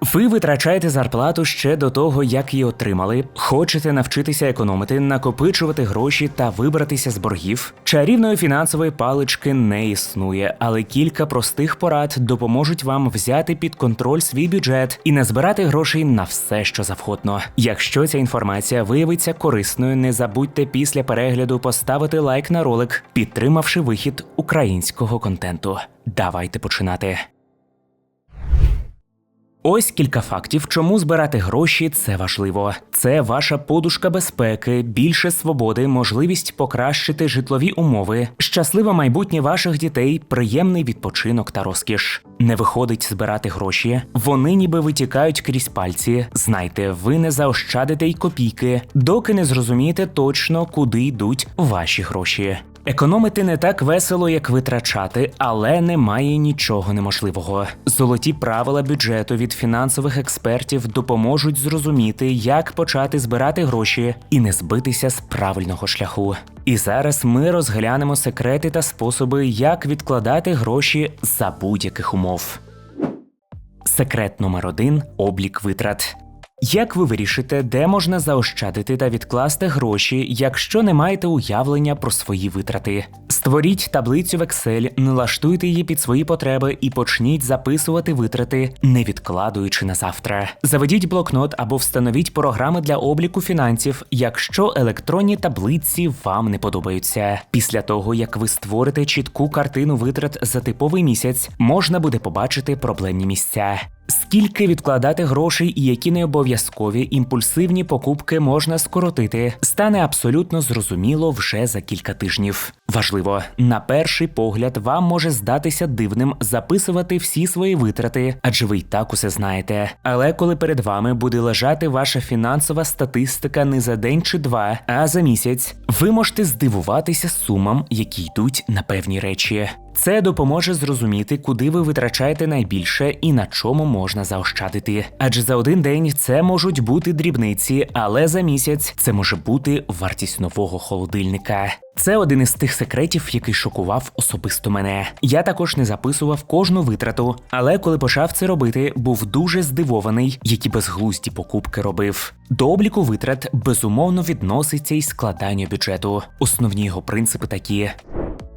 Ви витрачаєте зарплату ще до того, як її отримали. Хочете навчитися економити, накопичувати гроші та вибратися з боргів. Чарівної фінансової палички не існує, але кілька простих порад допоможуть вам взяти під контроль свій бюджет і не збирати грошей на все, що завгодно. Якщо ця інформація виявиться корисною, не забудьте після перегляду поставити лайк на ролик, підтримавши вихід українського контенту. Давайте починати. Ось кілька фактів, чому збирати гроші це важливо. Це ваша подушка безпеки, більше свободи, можливість покращити житлові умови, щасливе майбутнє ваших дітей, приємний відпочинок та розкіш. Не виходить збирати гроші, вони ніби витікають крізь пальці. Знайте, ви не заощадите й копійки, доки не зрозумієте точно, куди йдуть ваші гроші. Економити не так весело, як витрачати, але немає нічого неможливого. Золоті правила бюджету від фінансових експертів допоможуть зрозуміти, як почати збирати гроші і не збитися з правильного шляху. І зараз ми розглянемо секрети та способи, як відкладати гроші за будь-яких умов. Секрет номер один облік витрат. Як ви вирішите, де можна заощадити та відкласти гроші, якщо не маєте уявлення про свої витрати? Створіть таблицю в Excel, налаштуйте її під свої потреби і почніть записувати витрати, не відкладуючи на завтра. Заведіть блокнот або встановіть програми для обліку фінансів, якщо електронні таблиці вам не подобаються. Після того, як ви створите чітку картину витрат за типовий місяць, можна буде побачити проблемні місця. Скільки відкладати грошей і які не обов'язкові імпульсивні покупки можна скоротити, стане абсолютно зрозуміло вже за кілька тижнів. Важливо, на перший погляд вам може здатися дивним записувати всі свої витрати, адже ви й так усе знаєте. Але коли перед вами буде лежати ваша фінансова статистика не за день чи два, а за місяць, ви можете здивуватися сумам, які йдуть на певні речі. Це допоможе зрозуміти, куди ви витрачаєте найбільше і на чому можна заощадити. Адже за один день це можуть бути дрібниці, але за місяць це може бути вартість нового холодильника. Це один із тих секретів, який шокував особисто мене. Я також не записував кожну витрату, але коли почав це робити, був дуже здивований, які безглузді покупки робив. До обліку витрат безумовно відноситься й складання бюджету. Основні його принципи такі.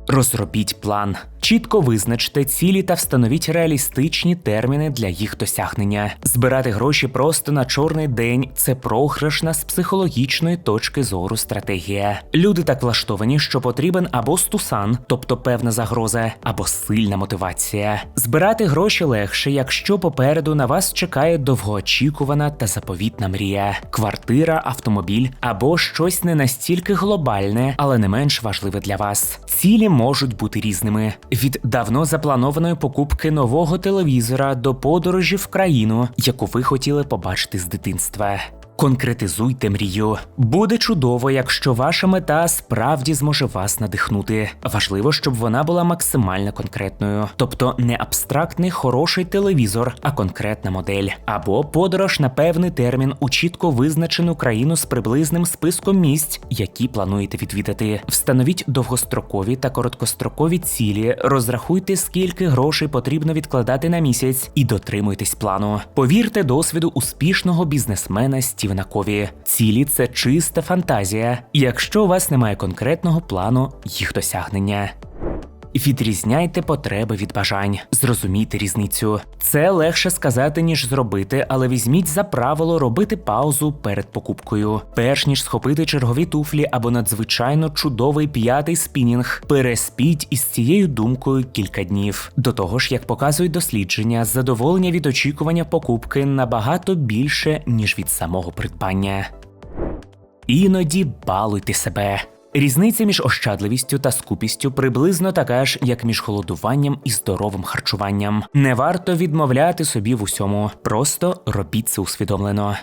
Розробіть план. Чітко визначте цілі та встановіть реалістичні терміни для їх досягнення. Збирати гроші просто на чорний день це програшна з психологічної точки зору стратегія. Люди так влаштовані, що потрібен або стусан, тобто певна загроза, або сильна мотивація. Збирати гроші легше, якщо попереду на вас чекає довгоочікувана та заповітна мрія, квартира, автомобіль або щось не настільки глобальне, але не менш важливе для вас. Цілі можуть бути різними: від давно запланованої покупки нового телевізора до подорожі в країну, яку ви хотіли побачити з дитинства. Конкретизуйте мрію. Буде чудово, якщо ваша мета справді зможе вас надихнути. Важливо, щоб вона була максимально конкретною, тобто не абстрактний хороший телевізор, а конкретна модель, або подорож на певний термін у чітко визначену країну з приблизним списком місць, які плануєте відвідати. Встановіть довгострокові та короткострокові цілі, розрахуйте, скільки грошей потрібно відкладати на місяць, і дотримуйтесь плану. Повірте досвіду успішного бізнесмена Стівена Кові. Цілі це чиста фантазія, якщо у вас немає конкретного плану їх досягнення. Відрізняйте потреби від бажань, зрозумійте різницю. Це легше сказати, ніж зробити, але візьміть за правило робити паузу перед покупкою. Перш ніж схопити чергові туфлі або надзвичайно чудовий п'ятий спінінг, переспіть із цією думкою кілька днів. До того ж, як показують дослідження, задоволення від очікування покупки набагато більше, ніж від самого придбання. Іноді балуйте себе. Різниця між ощадливістю та скупістю приблизно така ж, як між холодуванням і здоровим харчуванням. Не варто відмовляти собі в усьому, просто робіть це усвідомлено.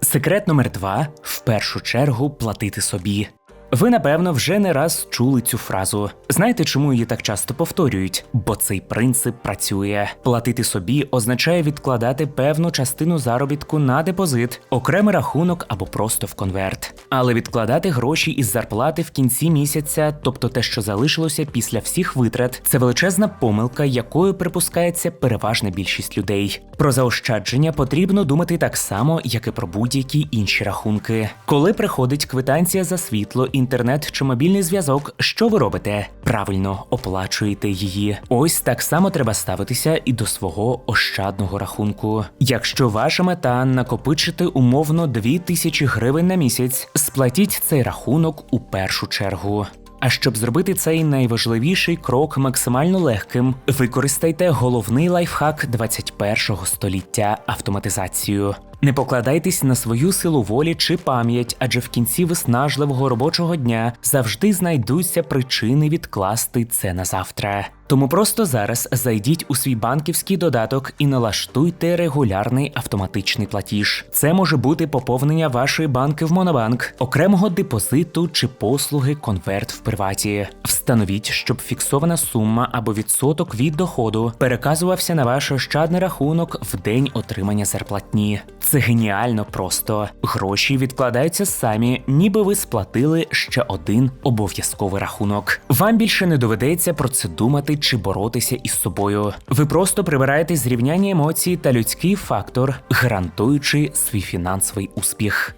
Секрет номер два в першу чергу платити собі. Ви напевно вже не раз чули цю фразу. Знаєте, чому її так часто повторюють? Бо цей принцип працює. Платити собі означає відкладати певну частину заробітку на депозит, окремий рахунок або просто в конверт. Але відкладати гроші із зарплати в кінці місяця, тобто те, що залишилося після всіх витрат, це величезна помилка, якою припускається переважна більшість людей. Про заощадження потрібно думати так само, як і про будь-які інші рахунки. Коли приходить квитанція за світло, інтернет чи мобільний зв'язок, що ви робите? Правильно оплачуєте її. Ось так само треба ставитися і до свого ощадного рахунку. Якщо ваша мета накопичити умовно 2000 гривень на місяць, сплатіть цей рахунок у першу чергу. А щоб зробити цей найважливіший крок максимально легким, використайте головний лайфхак 21-го століття автоматизацію. Не покладайтесь на свою силу волі чи пам'ять, адже в кінці виснажливого робочого дня завжди знайдуться причини відкласти це на завтра. Тому просто зараз зайдіть у свій банківський додаток і налаштуйте регулярний автоматичний платіж. Це може бути поповнення вашої банки в Монобанк, окремого депозиту чи послуги конверт в приваті. Встановіть, щоб фіксована сума або відсоток від доходу переказувався на ваш ощадний рахунок в день отримання зарплатні. Це геніально просто. Гроші відкладаються самі, ніби ви сплатили ще один обов'язковий рахунок. Вам більше не доведеться про це думати чи боротися із собою. Ви просто прибираєте зрівняння емоцій та людський фактор, гарантуючи свій фінансовий успіх.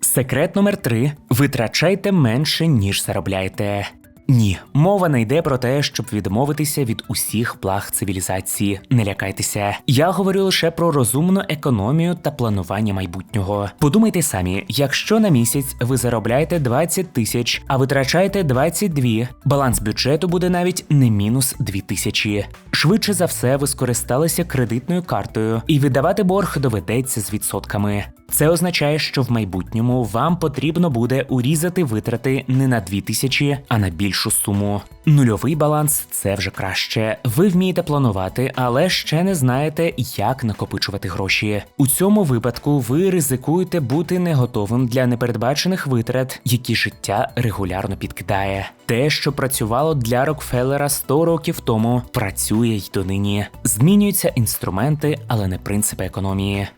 Секрет номер три: витрачайте менше, ніж заробляєте. Ні, мова не йде про те, щоб відмовитися від усіх благ цивілізації. Не лякайтеся. Я говорю лише про розумну економію та планування майбутнього. Подумайте самі, якщо на місяць ви заробляєте 20 тисяч, а витрачаєте 22, баланс бюджету буде навіть не мінус 2 тисячі. Швидше за все, ви скористалися кредитною картою, і віддавати борг доведеться з відсотками. Це означає, що в майбутньому вам потрібно буде урізати витрати не на 2000, а на більшу суму. Нульовий баланс це вже краще. Ви вмієте планувати, але ще не знаєте, як накопичувати гроші. У цьому випадку ви ризикуєте бути не готовим для непередбачених витрат, які життя регулярно підкидає. Те, що працювало для Рокфеллера 100 років тому, працює й донині. Змінюються інструменти, але не принципи економії.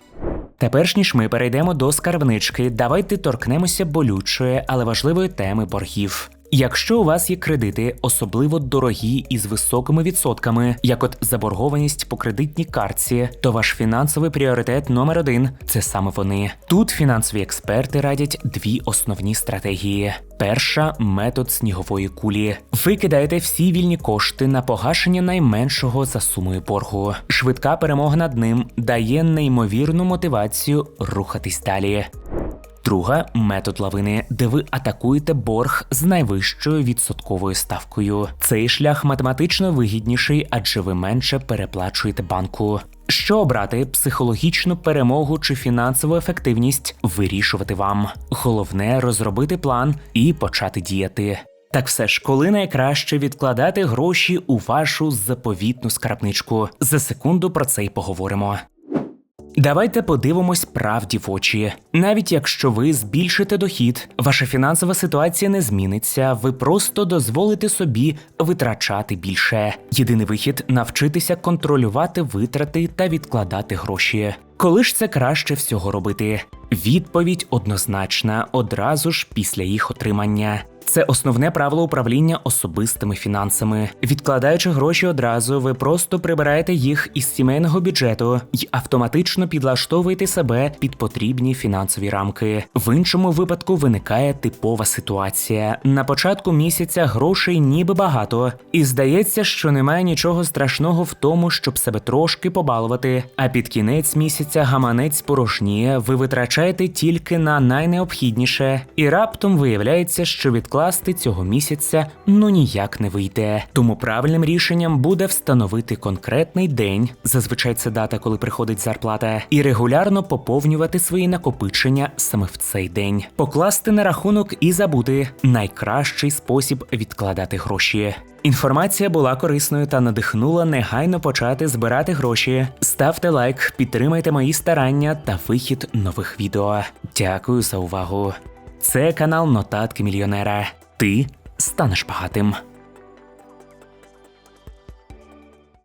Тепер ніж ми перейдемо до скарбнички, давайте торкнемося болючої, але важливої теми боргів. Якщо у вас є кредити, особливо дорогі і з високими відсотками, як от заборгованість по кредитній картці, то ваш фінансовий пріоритет номер один це саме вони. Тут фінансові експерти радять дві основні стратегії. Перша метод снігової кулі. Ви кидаєте всі вільні кошти на погашення найменшого за сумою боргу. Швидка перемога над ним дає неймовірну мотивацію рухатись далі. Друга метод лавини, де ви атакуєте борг з найвищою відсотковою ставкою. Цей шлях математично вигідніший, адже ви менше переплачуєте банку. Що обрати психологічну перемогу чи фінансову ефективність вирішувати вам. Головне розробити план і почати діяти. Так все ж, коли найкраще відкладати гроші у вашу заповітну скарбничку. За секунду про це й поговоримо. Давайте подивимось правді в очі. Навіть якщо ви збільшите дохід, ваша фінансова ситуація не зміниться, ви просто дозволите собі витрачати більше. Єдиний вихід навчитися контролювати витрати та відкладати гроші. Коли ж це краще всього робити? Відповідь однозначна одразу ж після їх отримання. Це основне правило управління особистими фінансами. Відкладаючи гроші одразу, ви просто прибираєте їх із сімейного бюджету і автоматично підлаштовуєте себе під потрібні фінансові рамки. В іншому випадку виникає типова ситуація. На початку місяця грошей ніби багато, і здається, що немає нічого страшного в тому, щоб себе трошки побалувати. А під кінець місяця гаманець порожніє, ви витрачаєте тільки на найнеобхідніше, і раптом виявляється, що відклад відкласти цього місяця ну ніяк не вийде. Тому правильним рішенням буде встановити конкретний день, зазвичай це дата, коли приходить зарплата, і регулярно поповнювати свої накопичення саме в цей день, покласти на рахунок і забути найкращий спосіб відкладати гроші. Інформація була корисною та надихнула негайно почати збирати гроші. Ставте лайк, підтримайте мої старання та вихід нових відео. Дякую за увагу. Це канал Нотатки мільйонера. Ти станеш багатим.